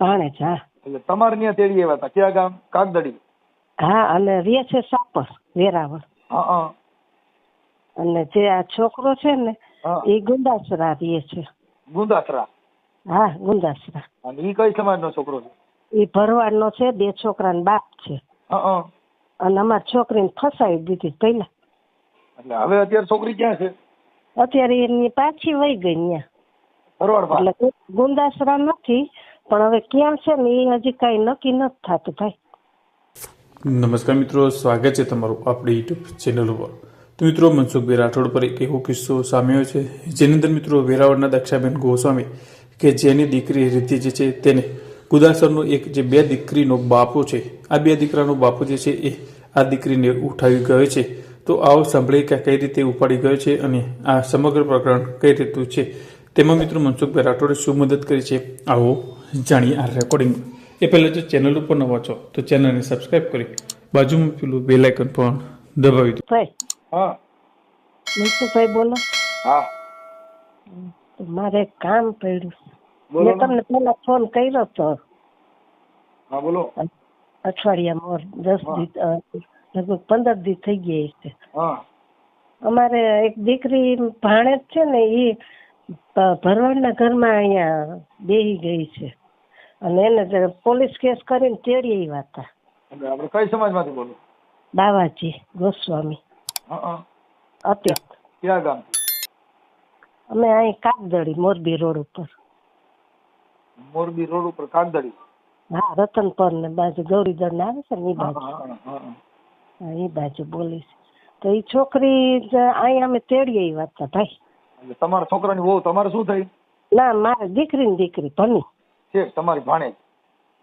ભાણેજ હા એટલે તમારે ત્યાં તેડી આવ્યા હતા ક્યાં ગામ કાગદડી હા અને રે છે સાપર વેરાવળ હા અને જે આ છોકરો છે ને એ ગુંદાસરા રે છે ગુંદાસરા હા ગુંદાસરા અને એ કઈ સમાજનો છોકરો છે એ ભરવાડનો છે બે છોકરાનો બાપ છે અને અમારી છોકરીને ફસાવી દીધી પહેલા એટલે હવે અત્યારે છોકરી ક્યાં છે અત્યારે એની પાછી વહી ગઈ ત્યાં એટલે ગુંદાસરા નથી પણ હવે ક્યાં છે ને એ હજી કઈ નક્કી નથી થતું ભાઈ. નમસ્કાર મિત્રો, સ્વાગત છે તમારું આપણી યુટ્યુબ ચેનલ ઉપર. તો મિત્રો, મનસુખભાઈ રાઠોડ પર એક એવો કિસ્સો સામ્યો છે, જેની અંદર મિત્રો વેરાવળના દક્ષાબેન ગોસ્વામી કે જેની દીકરી રીતિ જે છે તેને કુદાસરનો એક જે બે દીકરીનો બાપો છે, આ બે દીકરાનો બાપો જે છે એ આ દીકરીને ઉઠાવી ગયો છે. તો આવો સાંભળીએ કે કઈ રીતે ઉપાડી ગયો છે અને આ સમગ્ર પ્રકરણ કઈ રીતનું છે. તેમાં મિત્રો, મનસુખભાઈ રાઠોડે શું મદદ કરી છે? આવો. જાણીએ આ રેકોર્ડિંગ એ પહેલાં જો ચેનલ ઉપર નવા છો તો ચેનલને સબસ્ક્રાઇબ કરી બાજુમાં પેલું બેલ આઇકન પણ દબાવી દો. ભાઈ? હા. મનસુખભાઈ બોલો. હા. મારે કામ પડ્યું. મેં તમને પેલા ફોન કર્યો તો. હા બોલો. અઠવાડિયા મોર દસ. દી લગભગ પંદર દી થઈ ગયા છે. અમારે એક દીકરી ભાણેજ છે ને એ ભરવાડના ઘરમાં અહીંયા બેહી ગઈ છે. અને એને જે પોલીસ કેસ કરીને તેડી આવ્યા હતા. આપણે કઈ સમાજમાંથી બોલો? બાવાજી ગોસ્વામી. અત્યંત ક્યાં ગામ? અમે અહીં કાગદડી મોરબી રોડ ઉપર. મોરબી રોડ ઉપર કાગદડી હા રતનપર ને બાજુ ગૌરીદળ આવે છે ને એ બાજુ. એ બાજુ બોલીશ તો એ છોકરી અહીં અમે તેડી આવ્યા હતા ભાઈ. તમારા છોકરાની વહુ તમારે શું થઈ? ના મારે દીકરી ને દીકરી ભણી. છે તમારી ભાણેજ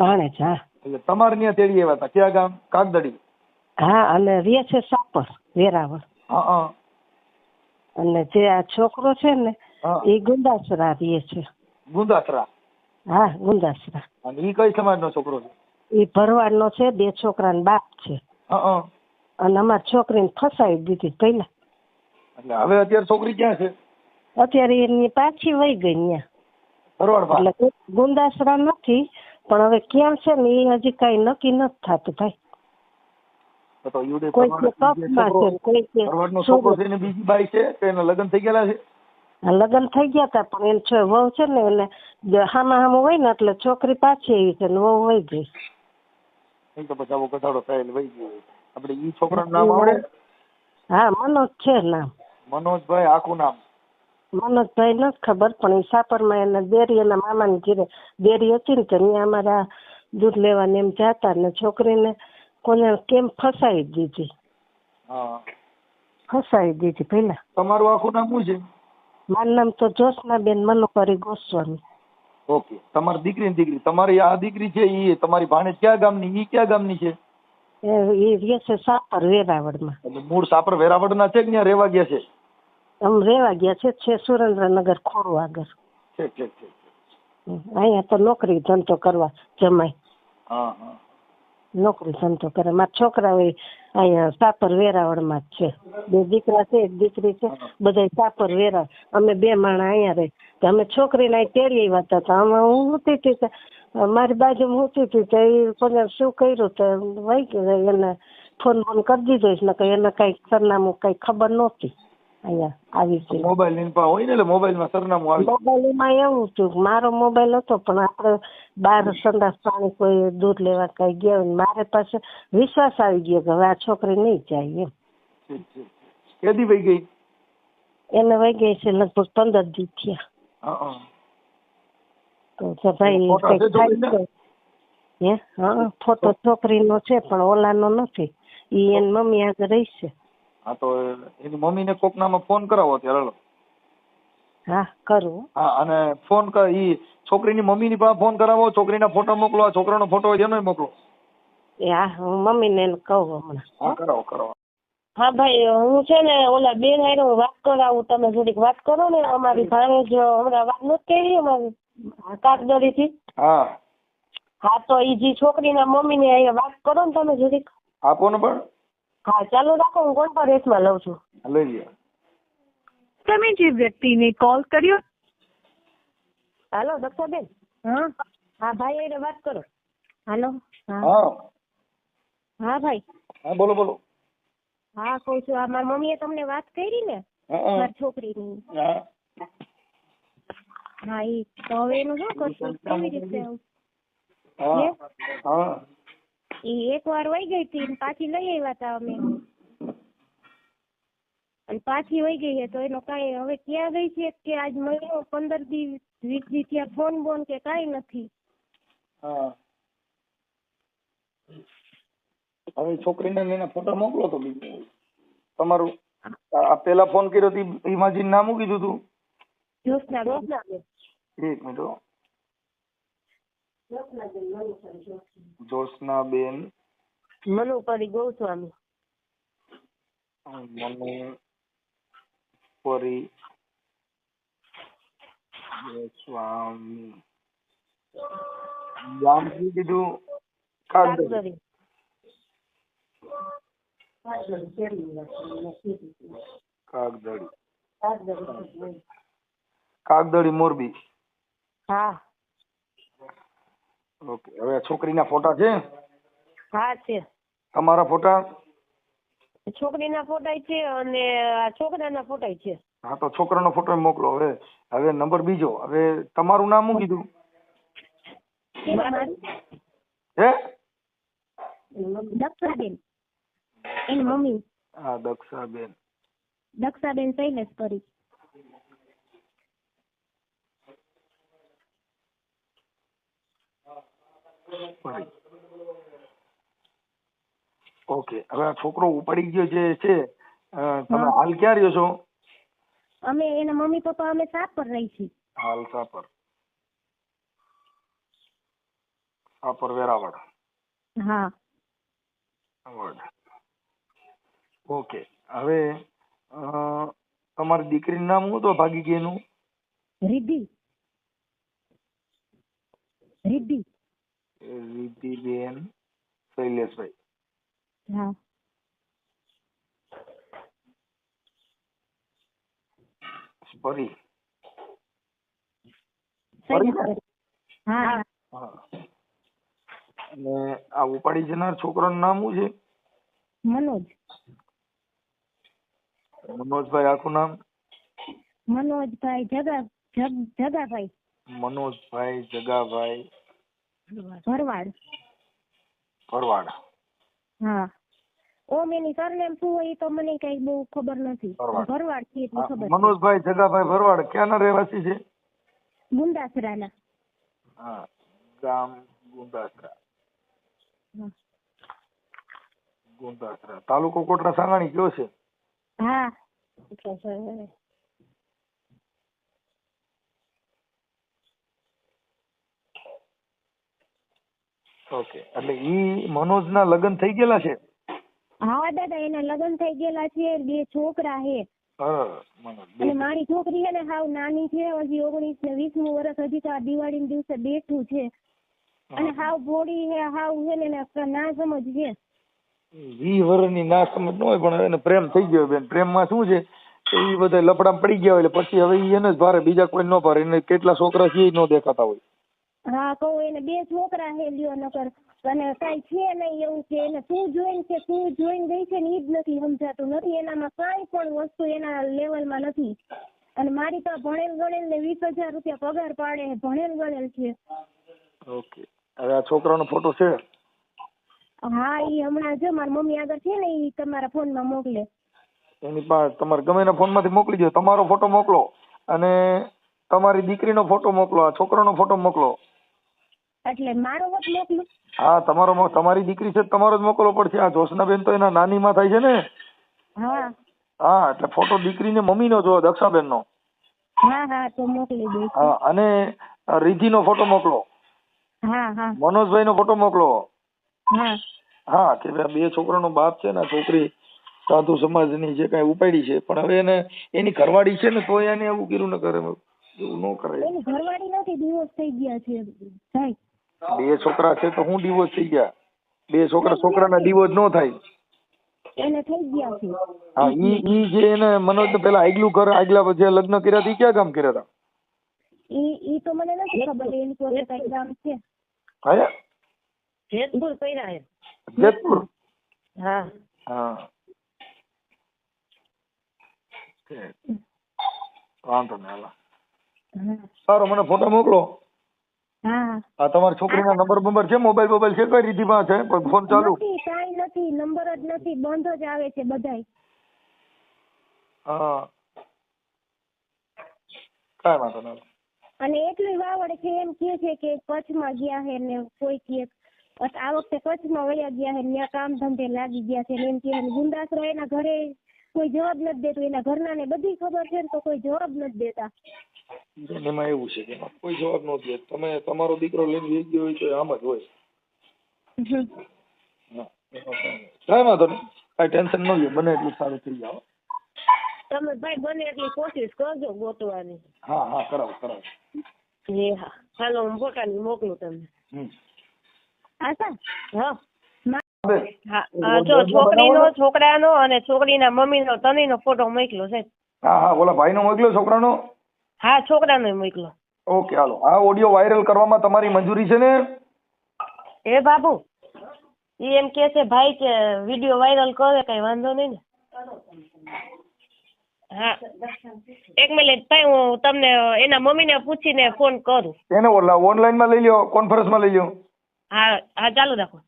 ભાણેજ હા. એટલે તમારે ત્યાં તેડી આવ્યા હતા. ક્યાં ગામ? કાગદડી. હા અને રે છે સાપર વેરાવળ. હા હા. અને જે આ છોકરો છે ને એ ગુંદાસરા રે છે. ગુંદાસરા. હા ગુંદાસરા. અને એ કઈ સમાજનો છોકરો છે? એ ભરવાડનો છે બે છોકરાનો બાપ છે. હા અને અમારી છોકરીને ફસાવી દીધી પહેલા. એટલે હવે અત્યારે છોકરી ક્યાં છે? અત્યારે એની પાછી વહી ગઈ ત્યાં એટલે ગુંદાસરા નથી પણ હવે ક્યાં છે ને એ હજી કઈ નક્કી નથી થતું ભાઈ. કોઈ કે કપમાં છે કોઈ કે છોકરો છે ને બીજી બાઈ છે તો એના લગ્ન થઈ ગયેલા છે? લગ્ન થઈ ગયા હતા પણ એને છે વહુ છે ને એને હામા હામું હોય ને એટલે છોકરી પાછી આવી છે ને વહુ વહી ગઈ. નહીં તો પછી આવો ગધાડો થાય વહી ગયો. આપણે ઈ છોકરાનું નામ આવડે? હા મનોજ છે નામ. મનોજભાઈ આખું નામ. મનોજભાઈ નથી ખબર પણ એ સાપરમાં એના દેરી એના મામાની ઘીરે દેરી હતી ને ત્યાં અમારા દૂધ લેવાને એમ જાતા ને છોકરીને કોને કેમ ફસાઈ દીધી? ફસાઈ દીધી પેલા તમારું આખું નામ શું છે? મારું નામ તો જ્યોત્સનાબેન મનોકરી ગોસ્વામી. ઓકે. તમારી દીકરી દીકરી. તમારી આ દીકરી છે ઈ તમારી ભાણેજ ક્યાં ગામની? ઈ ક્યાં ગામની છે? એ એ રહે છે સાપર વેરાવળમાં. મૂળ સાપર વેરાવળના છે કે ત્યાં રહેવા ગયા છે? આમ રેવા ગયા છે છે સુરેન્દ્રનગર ખોડું આગળ. અહીંયા તો નોકરી ધંધો કરવા જમાય નોકરી ધંધો કરે મારા છોકરા હોય અહીંયા સાપર વેરાવળમાં જ છે બે દીકરા છે એક દીકરી છે બધા સાપર વેરા અમે બે માણા અહીંયા રહે તો અમે છોકરીને અહીં તેડી આવ્યા હતા તો અમે હું હતી હતી મારી બાજુ હું હતી તો એ કોને શું કર્યું તો વહી એને ફોન ફોન કરી દીધો છે કઈ એને કઈ સરનામું કઈ ખબર નહોતી અહીંયા આવી છે મોબાઈલની હોય ને એટલે મોબાઈલમાં સરનામું આવી મોબાઈલમાં એવું હતું મારો મોબાઈલ હતો પણ આપણે બહાર સંદાસ પાણી કોઈ દૂધ લેવા કઈ ગયા હોય મારે પાસે વિશ્વાસ આવી ગયો કે હવે આ છોકરી નહીં જાય એમ. ઠીક ઠીક. કેદી વહી ગઈ? એને વહી ગઈ છે લગભગ પંદર દી થયા. તો ભાઈ? હે? હા ફોટો છોકરીનો છે પણ ઓલાનો નથી. ઈ એની મમ્મી આગળ રહી છે. હા તો એની મમ્મીને કોક નામાં ફોન કરાવો અત્યારે હાલો. હા કરું. હા અને ફોન કર ઈ છોકરીની મમ્મીની પાસે ફોન કરાવો છોકરીના ફોટો મોકલો આ છોકરાનો ફોટો હોય એનો મોકલો. એ હા હું મમ્મીને ને કહું હમણાં. હા કરાવો કરાવો. હા ભાઈ હું છે ને ઓલા બેન હારે હું વાત કરાવું તમે થોડીક વાત કરો ને અમારી ભાણેજ હમણાં વાત નથી કરી અમારી કાકદડી થી હા. હા તો ઈ જે છોકરીના મમ્મીને અહીંયા વાત કરો ને તમે થોડીક. આપો ને પણ. હા ચાલુ રાખો હું કોન્ફરન્સમાં લઉં છું. લઈ લ્યો. તમે જે વ્યક્તિને કોલ કર્યો? હાલો દક્ષાબેન? હા. હા ભાઈ એને વાત કરો. હાલો હા. હા. ભાઈ. હા બોલો બોલો. હા કહું છું આ મારી મમ્મીએ તમને વાત કરી ને મારી છોકરીની. હા. એ તો હવે એનું શું કરશું? કેવી રીતે હા? હા. ઈ એક વાર વહી ગઈ હતી પાછી લઈ આવ્યા હતા અમે. અને પાછી વહી ગઈ છે તો એનો કાંઈ હવે ક્યાં ગઈ છે કે આજ મહિનો પંદર દી વીસ દી ત્યાં ફોન બોન કે કાંઈ નથી. હવે છોકરીને લઈને ફોટો મોકલો તો બીજું. તમારું આ પેલા ફોન કર્યો તો ઇમાજીન નામ મૂકી દીધું? એક મિનિટ. જોશનાબેન મનુપરી ગોસ્વામી. મનુ પરી ગોસ્વામી. ગામ શું કીધું કાગદરી કાગદડી કાગદડી મોરબી. હા. ઓકે હવે છોકરીના ફોટા છે? હા છે. તમારા ફોટા? છોકરીના ફોટા છે અને આ છોકરાના ફોટા છે. હા તો છોકરાનો ફોટો મોકલો. હવે હવે નંબર બીજો. હવે તમારું નામ શું કીધું? હે? દક્ષાબેન. એની મમ્મી. હા દક્ષાબેન. દક્ષાબેન શૈલેષ પરી. ઓકે હવે આ છોકરો ઉપાડી ગયો જે છે તમે હાલ ક્યાં રહ્યો છો? અમે એના મમ્મી પપ્પા અમે સાપ પર રહી છીએ. હાલ સાપર સાપર વેરાવળ. હા. ઓકે હવે તમારી દીકરીનું નામ શું તો ભાગી ગઈ રિદ્ધિ. રિદ્ધિ. રીતિબેન શૈલેષભાઈ. હા. પરી ને? આ ઉપાડી જનાર છોકરાનું નામ શું છે? મનોજ. મનોજભાઈ આખું નામ? મનોજભાઈ જગા જગાભાઈ. મનોજભાઈ જગાભાઈ. ભરવાડ. ભરવાડ. હા. ઓમ એની સરનેમ શું હોય તો મને કઈ બહુ ખબર નથી. ભરવાડ. છે એટલું ખબર. મનોજભાઈ જગાભાઈ ભરવાડ ક્યાંના રહેવાસી છે? ગુંદાસરાના હા ગામ ગુંદાસરા. ગુંદાસરા. તાલુકો કોટડા સાંગાણી કયો છે? હા. ઓકે. એટલે ઈ મનોજના લગ્ન થઈ ગયેલા છે? હા દાદા એના લગ્ન થઈ ગયેલા છે. બે છોકરા છે. હા અને મારી છોકરી છે ને હાવ નાની છે. હજી ઓગણીસ ને વીસમું વર્ષ હજી તો આ દિવાળી દિવસે બેઠું છે. અને હાવ ભોળી છે હાવ છે ને ના સમજ છે. વી વર્ષની ના સમજ ન હોય પણ એને પ્રેમ થઈ ગયો બેન. પ્રેમમાં શું છે? કે ઈ બધા લફડામાં પડી ગયા હોય એટલે પછી હવે એને જ ભારે બીજા કોઈ ન ભારે. એને કેટલા છોકરા છે એ ન દેખાતા હોય. હા કહું એને બે છોકરા હે લ્યો નકર. અને કઈ છે નહીં એવું કે એને શું જોઈને કે શું જોઈને ગઈ છે ને એ જ નથી સમજાતું. નથી એનામાં કાંઈ પણ વસ્તુ એના લેવલમાં નથી. અને મારી તો ભણેલ ગણેલ ને વીસ હજાર રૂપિયા પગાર પાડે ભણેલ ગણેલ છે. ઓકે. હવે આ છોકરાનો ફોટો છે? હા ઈ હમણાં જો મારી મમ્મી આગળ છે ને એ તમારા ફોનમાં મોકલે. એની પાસે તમારે ગમે એના ફોનમાંથી મોકલી દો. તમારો ફોટો મોકલો અને તમારી દીકરીનો ફોટો મોકલો આ છોકરાનો ફોટો મોકલો. એટલે મારો વટ મોકલું. હા તમારો તમારી દીકરી છે તમારો જ મોકલવો પડશે. આ જોશનાબેન તો એના નાનીમાં થાય છે ને. હા. હા એટલે ફોટો દીકરીને મમ્મીનો જો દક્ષાબેનનો. હા હા તો મોકલી દઈશ. હા અને રિધિનો ફોટો મોકલો. હા હા. મનોજભાઈનો ફોટો મોકલો. હા. હા કે બે છોકરાનો બાપ છે ને છોકરી સાધુ સમાજની જે કઈ ઉપાડી છે પણ હવે એને એની ઘરવાળી છે ને તો એને એવું કર્યું ન કરે એવું ન કરે એની ઘરવાળી નથી દિવસ થઈ ગયા છે. બે છોકરા છે તો હું ડિવોર્સ થઈ ગયા. બે છોકરા છોકરાના ડિવોર્સ નો થાય. એને થઈ ગયા છે. હા ઈ ઈ જે એને મનોજ પેલા આગલું ઘર આગલા જે લગ્ન કર્યા હતા ક્યાં કામ કર્યા હતા ઈ ઈ તો મને નથી ખબર એની કોઈ કઈ ગામ છે? હા? જેતપુર કર્યા હે જેતપુર? હા. હા. વાંધો નહીં હાલો. હા. સારો મને ફોટો મોકલો. હા. આ તમારી છોકરીના નંબર બંબર છે? મોબાઈલ બોબાઈલ છે? કઈ રીતિમાં છે કોઈ ફોન ચાલુ? નથી કાંઈ નથી. નંબર જ નથી. બંધ જ આવે છે બધાય. હા. કાંઈ વાંધો નથી અને એટલું વાવડ છે એમ કે છે કે કચ્છમાં ગયા છે ને કોઈ કે આ વખતે કચ્છમાં વયા ગયા છે ત્યાં કામ ધંધે લાગી ગયા છે ને એમ કે છે ગુંદાસરો એના ઘરે કોઈ જવાબ નથી દેતું. એના ઘરના ને બધી ખબર છે ને તો કોઈ જવાબ નથી દેતા. એમાં એવું છે કે એમાં કોઈ જવાબ નો તમે તમારો દીકરો લઈને જઈ ગયો હોય તો આમ જ હોય. કાંઈ વાંધો નહીં. કાંઈ ટેન્શન ન લ્યો બને એટલું સારું થઈ જાવ તમે ભાઈ બને એટલી કોશિશ કરજો ગોતવાની. હા હા કરાવો કરાવો. એ હા. હાલો હું ફોટાની મોકલું તમને. હા બેન, હા. જો છોકરીનો છોકરાનો અને છોકરીના મમ્મીનો ત્રણેયનો ફોટો મોકલો છે હા હા ઓલા ભાઈનો મોકલ્યો છોકરાનો? હા છોકરાને મોકલો. Okay hello. આ ઓડિયો વાયરલ કરવામાં તમારી મંજૂરી છે ને? એ બાબુ એ એમ કે છે ભાઈ કે વીડિયો વાયરલ કરે કઈ વાંધો નહીં ને. હા. એક મિનિટ ભાઈ હું તમને એના મમ્મીને પૂછીને ફોન કરું. એને ઓલા ઓનલાઈનમાં લઈ લ્યો કોન્ફરન્સમાં લઈ લ્યો. હા હા ચાલુ રાખો.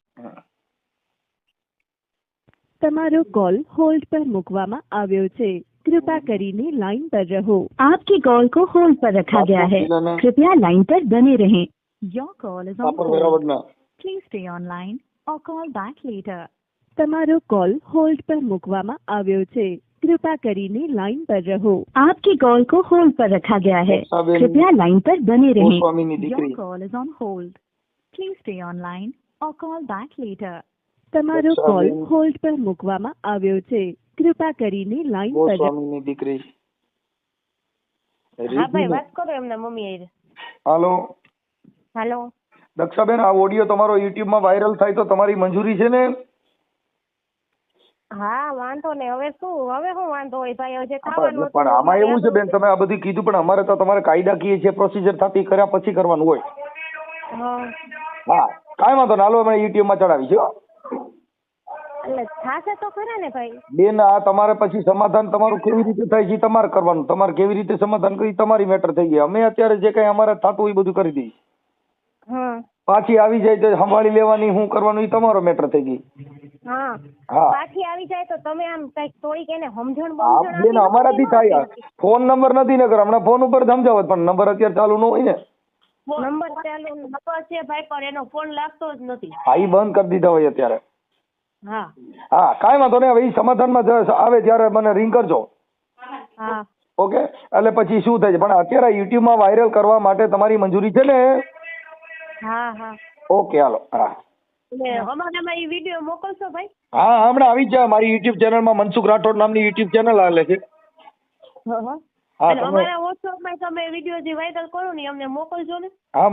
તમારો કોલ હોલ્ડ પર મૂકવામાં આવ્યો છે. कृपया કરીને लाइन पर रहो आपकी कॉल को होल्ड पर रखा गया है જિલ્લાના कृपया लाइन पर बने रहें Your call is on કાપડ hold. વેરાવળના Please stay online or call back later. તમારો કોલ હોલ્ડ પર મૂકવામાં આવ્યો છે कृपया કરીને लाइन पर रहो आपकी कॉल को होल्ड पर रखा गया है वर्षाबेन कृपया लाइन पर बने रहें ગોસ્વામીની Your દીકરી call is on hold. Please stay online or call back later. તમારો કોલ વર્ષાબેન. હોલ્ડ પર મૂકવામાં આવ્યો છે કૃપા કરીને લાઈન પર સ્વામીની દીકરી. હા ભાઈ વાત કરો એમના મમ્મી આઈ હાલો. હાલો. દક્ષાબેન આ ઓડિયો તમારો યુટ્યુબમાં વાયરલ થાય તો તમારી મંજૂરી છે ને? હા વાંધો ને. હવે શું? હવે શું વાંધો હોય ભાઈ? પણ થવાનું પણ આમાં એવું છે બેન તમે આ બધું કીધું પણ અમારે તો તમારે કાયદાકીય છે પ્રોસિજર થતી કર્યા પછી કરવાનું હોય. હા. હા કાંઈ વાંધો ના હાલો અમે યુટ્યુબમાં ચડાવી છે. એટલે થાશે તો ખરા ને ભાઈ. બેન આ તમારે પછી સમાધાન તમારું કેવી રીતે થાય છે તમારે કરવાનું. તમારે કેવી રીતે સમાધાન કરી તમારી મેટર થઈ ગઈ. અમે અત્યારે જે કઈ અમારે થતું એ બધું કરી દઈએ હા. પાછી આવી જાય તો સંભાળી લેવાની હું કરવાનું એ તમારો મેટર થઈ ગઈ. હા. હા. પાછી આવી જાય તો તમે આમ કંઈક થોડીક એને સમજણ બમજણ બેન અમારાથી થાય ફોન નંબર નથી નગર હમણાં ફોન ઉપર સમજાવત પણ નંબર અત્યારે ચાલુ ન હોય ને. નંબર ચાલુ નંબર છે ભાઈ પણ એનો ફોન લાગતો જ નથી. હા એ બંધ કરી દીધા હોય અત્યારે. હા. હા કાંઈ વાંધો નહીં. હવે એ સમાધાનમાં આવે ત્યારે મને રિંગ કરજો. ઓકે? એટલે પછી શું થાય છે? પણ અત્યારે યુટ્યુબમાં વાયરલ કરવા માટે તમારી મંજૂરી છે ને? હા હા. Okay hello. હા. મોકલશો ભાઈ? હા હમણાં આવી જાય. મારી યુટ્યુબ ચેનલમાં મનસુખ રાઠોડ નામની યુટ્યુબ ચેનલ આવેલી છે. હા અમારા વોટ્સઅપમાં તમે વીડિયો જે વાયરલ કરો ને અમને મોકલજો ને. હા